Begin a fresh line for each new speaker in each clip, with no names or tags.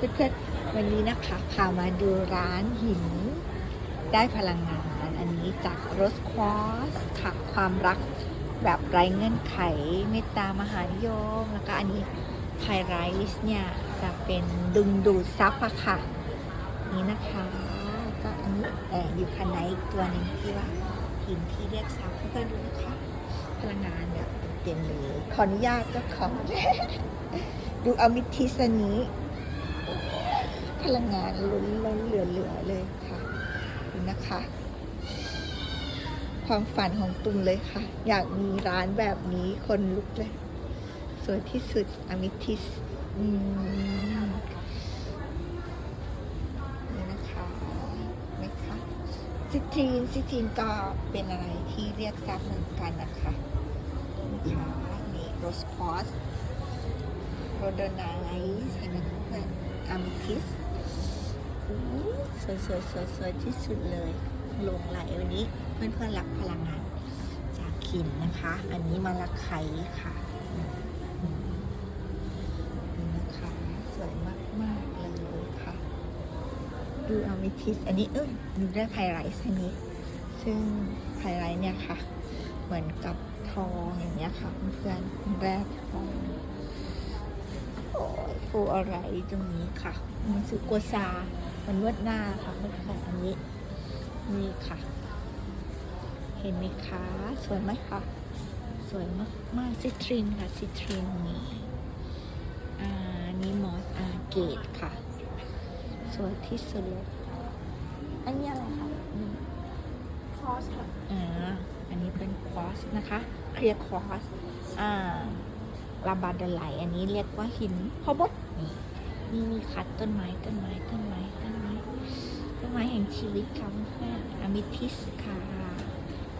เพื่อนๆวันนี้นะคะพามาดูร้านหิน ได้พลังงาน อันนี้จากโรสควอสค่ะความรักแบบไร้เงื่อนไขเมตตามหานิยม แล้วก็อันนี้ไพไรส์เนี่ย จะเป็นดึงดูดซับอะค่ะ นี่นะคะ ก็อันนี้แอบอยู่คันไหนอีกตัวหนึ่งที่ว่าหินที่เรียกซับเพื่อนๆดูนะคะพลังงานแบบเต็มเลยขออนุญาตเจ้าของดูอมิทิสนี้ พลังงานล้นล้นเหลือเหลือเลยค่ะดูนะคะ ความฝันของตุมเลยค่ะ อยากมีร้านแบบนี้คนลุกเลย สวยที่สุดอมิทิสอืมนี่นะคะไหมคะซิตรีนซิตรีนก็เป็นอะไรที่เรียกซับเหมือนกันนะคะนะคะนี่โรสพอสโรโดไนส์เห็นไหมเพื่อนอามิทิส สวยสวยสวยสวยที่สุดเลยหลงไหลวันนี้เพื่อนเพื่อนๆรักพลังงานจากขินนะคะ อันนี้มาลักไข่ค่ะนี่นะคะสวยมากมากๆเลยค่ะ ดูอามิทิสอันนี้เอ้ยดูได้ไพไรส์อันนี้ ซึ่งไพไรส์เนี่ยค่ะ เหมือนกับทองอย่างเงี้ยค่ะเพื่อนๆแรกทองโอ้ยฟูอะไรตรงนี้ค่ะมันสุกัวซา มันนวดหน้าค่ะเมื่อกี้อันนี้ นี่ค่ะ เห็นไหมคะ สวยไหมคะ สวยมากมากซิตรินค่ะซิตรินนี่อ่านี่มอสอาเกตค่ะ สวยที่สุดเลยอันนี้อะไรคะอืม
คอสค่ะ
อ่าอันนี้เป็นควอสนะคะ เคลียร์ควอสอ่าลาบาดไหลอันนี้เรียกว่าหินพอบดนี่นี่มีคัดต้นไม้ต้นไม้ต้นไม้ต้นไม้ ต้นไม้แห่งชีวิตค่ะเพื่อนอมิทิสค่ะ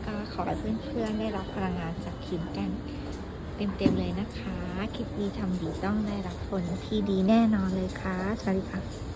ก็ขอให้เพื่อนๆได้รับพลังงานจากขินกันเต็มๆเลยนะคะ คิดดีทำดีต้องได้รับผลที่ดีแน่นอนเลยค่ะ สวัสดีค่ะ